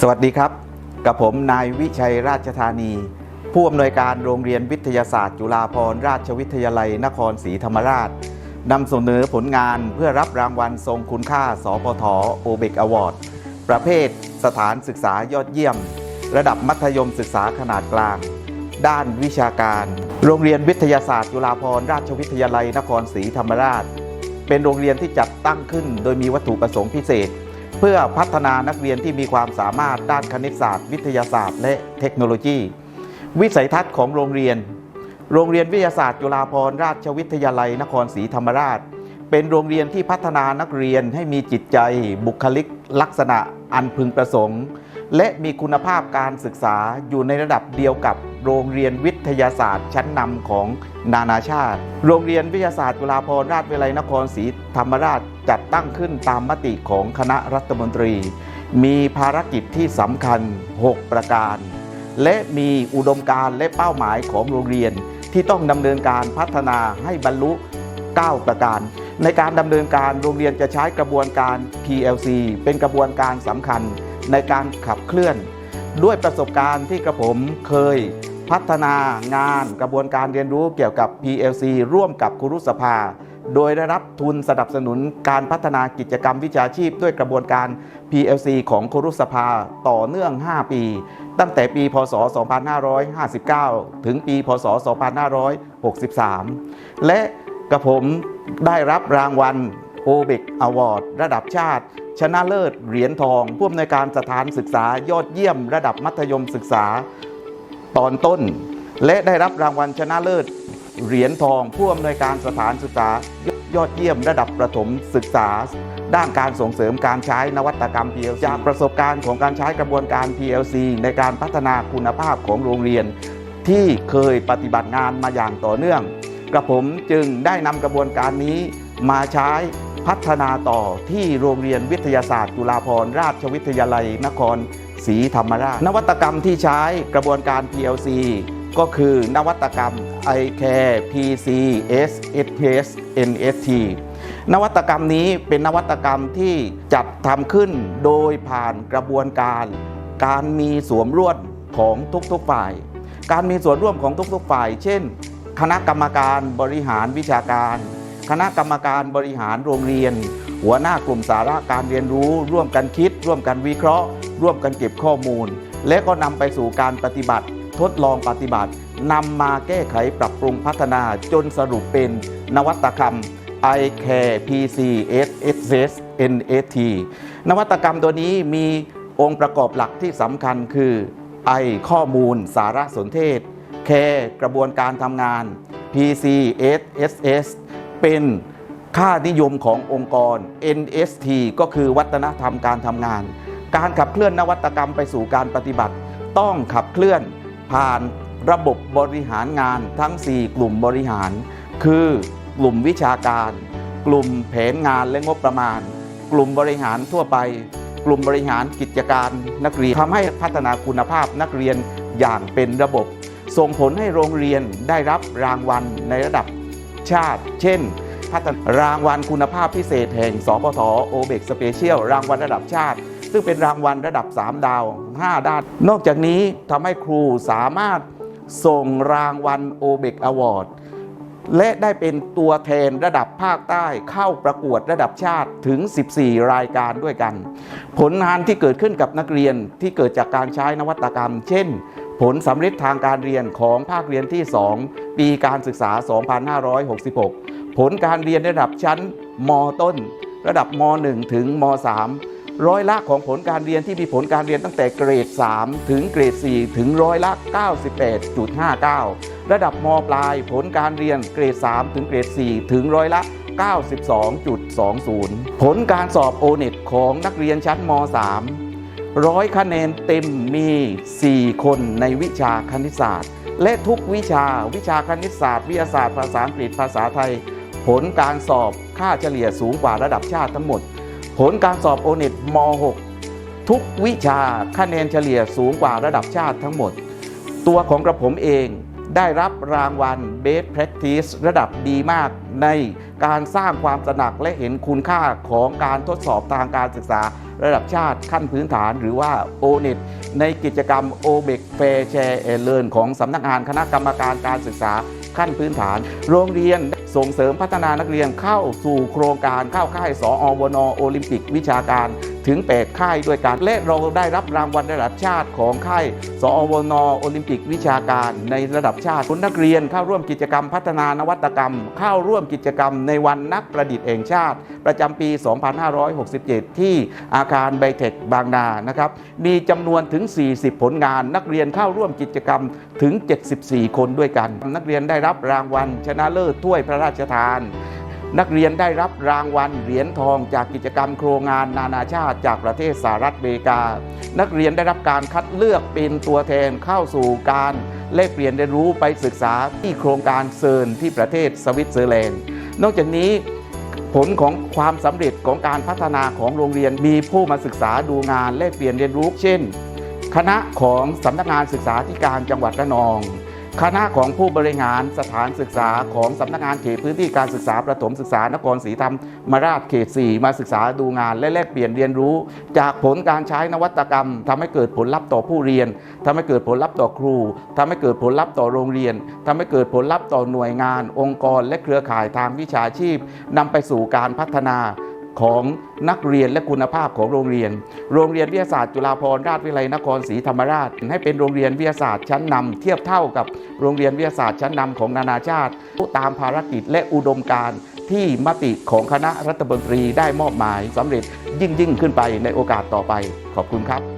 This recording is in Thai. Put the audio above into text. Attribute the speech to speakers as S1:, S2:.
S1: สวัสดีครับ กับผมนายวิชัยราชธานี ผู้อำนวยการโรงเรียนวิทยาศาสตร์ จุฬาภรณราชวิทยาลัยนครศรีธรรมราชนำเสนอผลงานเพื่อรับรางวัลทรงคุณค่า สพทโอเบกอวอร์ดประเภทสถานศึกษายอดเยี่ยม ระดับมัธยมศึกษาขนาดกลาง ด้านวิชาการ โรงเรียนวิทยาศาสตร์ จุฬาภรณราชวิทยาลัยนครศรีธรรมราช เป็นโรงเรียนที่จัดตั้งขึ้น โดยมีวัตถุประสงค์พิเศษ เพื่อพัฒนานักเรียนที่มีความสามารถด้านคณิตศาสตร์ วิทยาศาสตร์ และเทคโนโลยี วิสัยทัศน์ของโรงเรียน โรงเรียนวิทยาศาสตร์จุฬาภรณราชวิทยาลัยนครศรีธรรมราช เป็นโรงเรียนที่พัฒนานักเรียนให้มีจิตใจบุคลิก ลักษณะอันพึงประสงค์ และมีคุณภาพการศึกษาอยู่ในระดับเดียวกับ โรงเรียนวิทยาศาสตร์ ชั้นนำของนานาชาติ โรงเรียนวิทยาศาสตร์จุฬาภรณราชวิทยาลัยนครศรีธรรมราชจัดตั้งขึ้นตามมติของคณะรัฐมนตรี มีภารกิจที่สำคัญ 6 ประการ และมีอุดมการณ์และเป้าหมายของโรงเรียนที่ต้องดำเนินการพัฒนาให้บรรลุ 9 ประการในการดำเนินการโรงเรียนจะใช้กระบวนการ PLC เป็นกระบวนการสำคัญในการขับเคลื่อน ด้วยประสบการณ์ที่กระผมเคย พัฒนางานกระบวนการเรียนรู้เกี่ยวกับ PLC ร่วมกับครุสภา โดยได้รับทุนสนับสนุนการพัฒนากิจกรรมวิชาชีพ ด้วยกระบวนการ PLC ของครุสภาต่อเนื่อง 5 ปี ตั้งแต่ปี พศ 2559 ถึงปี พศ 2563 และกระผมได้รับรางวัลโอเบกอวอร์ดระดับชาติ ชนะเลิศเหรียญทอง ผู้อำนวยการสถานศึกษายอดเยี่ยมระดับมัธยมศึกษา ตอนต้น และได้รับรางวัลชนะเลิศ เหรียญทองผู้อำนวยการสถานศึกษายอดเยี่ยมระดับประถมศึกษา ด้านการส่งเสริมการใช้นวัตกรรม PLC จากประสบการณ์ของการใช้กระบวนการ PLC ในการพัฒนาคุณภาพของโรงเรียน ที่เคยปฏิบัติงานมาอย่างต่อเนื่อง กระผมจึงได้นำกระบวนการนี้มาใช้พัฒนาต่อที่โรงเรียนวิทยาศาสตร์จุฬาภรณราชวิทยาลัยนคร ศรีธรรมราช นวัตกรรมที่ใช้กระบวนการ PLC ก็คือนวัตกรรม iCare PC SSS NST นวัตกรรมนี้เป็นนวัตกรรมที่จัดทำขึ้นโดยผ่านกระบวนการ การมีสวมร่วมของทุกๆฝ่าย การมีส่วนร่วมของทุกๆฝ่าย เช่น คณะกรรมการบริหารวิชาการ คณะกรรมการบริหารโรงเรียน หัวหน้ากลุ่มสาระการเรียนรู้ ร่วมกันคิด ร่วมกันวิเคราะห์ ร่วมกันเก็บข้อมูล และก็นำไปสู่การปฏิบัติ ทดลองปฏิบัตินำมาแก้ไขปรับปรุงพัฒนาจนสรุปเป็นนวัตกรรม iCare PC SSS NST นวัตกรรมตัวนี้มีองค์ประกอบหลักที่สำคัญคือ I ข้อมูลสารสนเทศ Care กระบวนการทำงาน PC SSS เป็นค่านิยมขององค์กร NST ก็คือวัฒนธรรมการทำงาน การขับเคลื่อนนวัตกรรมไปสู่การปฏิบัติ ต้องขับเคลื่อนผ่านระบบบริหารงานทั้ง 4 กลุ่มบริหาร คือกลุ่มวิชาการ กลุ่มแผนงานและงบประมาณ กลุ่มบริหารทั่วไป กลุ่มบริหารกิจการนักเรียนทำให้พัฒนาคุณภาพนักเรียนอย่างเป็นระบบ ส่งผลให้โรงเรียนได้รับรางวัลในระดับชาติ เช่นพัฒนารางวัลคุณภาพพิเศษแห่งสปทโอเบกสเปเชียลรางวัลระดับชาติ ซึ่งเป็นรางวัลระดับ 3 ดาว 5 ด้าน นอกจากนี้ทำให้ครูสามารถส่งรางวัลโอเบกอวอร์ดและได้เป็นตัวแทนระดับภาคใต้เข้าประกวดระดับชาติถึง 14 รายการด้วยกัน ผลงานที่เกิดขึ้นกับนักเรียนที่เกิดจากการใช้นวัตกรรม เช่น ผลสำเร็จทางการเรียนของภาคเรียนที่ 2 ปีการศึกษา 2566 ผลการเรียนระดับชั้นมต้น ระดับม 1 ถึงม 3 ร้อยละของผลการเรียนที่มีผลการเรียนตั้งแต่เกรด 3 ถึงเกรด 4 ถึงร้อยละ 98.59 ระดับมปลายผลการเรียนเกรด 3 ถึงเกรด 4 ถึงร้อยละ 92.20 ผลการสอบโอเน็ตของนักเรียนชั้นม 3 ร้อยคะแนนเต็มมี 4 คนในวิชาคณิตศาสตร์ และทุกวิชาวิชาคณิตศาสตร์วิทยาศาสตร์ภาษาอังกฤษภาษาไทย ผลการสอบค่าเฉลี่ยสูงกว่าระดับชาติทั้งหมด ผลการสอบโอเน็ตม .6 ทุกวิชาคะแนนเฉลี่ยสูงกว่าระดับชาติทั้งหมด ตัวของกระผมเองได้รับรางวัล Best Practice ระดับดีมากในการสร้างความตระหนักและเห็นคุณค่าของการทดสอบทางการศึกษาระดับชาติขั้นพื้นฐานหรือว่า ONET ในกิจกรรม OBEC Fair Share and Learn ของสำนักงานคณะกรรมการการศึกษาขั้นพื้นฐาน โรงเรียน ส่งเสริมพัฒนานักเรียนเข้าสู่โครงการเข้าค่ายสออวนโอลิมปิกวิชาการ ถึง 8 ค่ายด้วยกันและเราได้รับรางวัลระดับชาติของค่ายสอวนโอลิมปิกวิชาการในระดับชาติคุณนักเรียนเข้าร่วมกิจกรรมพัฒนานวัตกรรม เข้าร่วมกิจกรรมในวันนักประดิษฐ์แห่งชาติ ประจำปี 2567 ที่อาคารไบเทคบางนานะครับมีจำนวนถึง 40 ผลงาน นักเรียนเข้าร่วมกิจกรรมถึง 74 คนด้วยกัน นักเรียนได้รับรางวัลชนะเลิศถ้วยพระราชทาน นักเรียนได้รับรางวัลเหรียญทองจากกิจกรรมโครงงานนานาชาติจากประเทศสหรัฐอเมริกา นักเรียนได้รับการคัดเลือกเป็นตัวแทนเข้าสู่การแลกเปลี่ยนเรียนรู้ไปศึกษาที่โครงการเซิร์นที่ประเทศสวิตเซอร์แลนด์ นอกจากนี้ผลของความสำเร็จของการพัฒนาของโรงเรียนมีผู้มาศึกษาดูงานแลกเปลี่ยนเรียนรู้ เช่น คณะของสำนักงานศึกษาธิการจังหวัดระนอง คณะของผู้บริหารสถานศึกษาของสำนักงานเขตพื้นที่การศึกษาประถมศึกษานครศรีธรรมราชเขต 4 มาศึกษาดูงานและแลกเปลี่ยนเรียนรู้ จากผลการใช้นวัตกรรมทำให้เกิดผลลัพธ์ต่อผู้เรียนทำให้เกิดผลลัพธ์ต่อครูทำให้เกิดผลลัพธ์ต่อโรงเรียนทำให้เกิดผลลัพธ์ต่อหน่วยงาน องค์กร และเครือข่ายทางวิชาชีพนำไปสู่การพัฒนา ของนักเรียนและคุณภาพของโรงเรียน โรงเรียนวิทยาศาสตร์จุฬาภรณราชวิทยาลัยนครศรีธรรมราช ให้เป็นโรงเรียนวิทยาศาสตร์ชั้นนำเทียบเท่ากับโรงเรียนวิทยาศาสตร์ชั้นนำของนานาชาติตามภารกิจและอุดมการณ์ที่มติของคณะรัฐมนตรีได้มอบหมายสำเร็จยิ่งยิ่งขึ้นไปในโอกาสต่อไป ขอบคุณครับ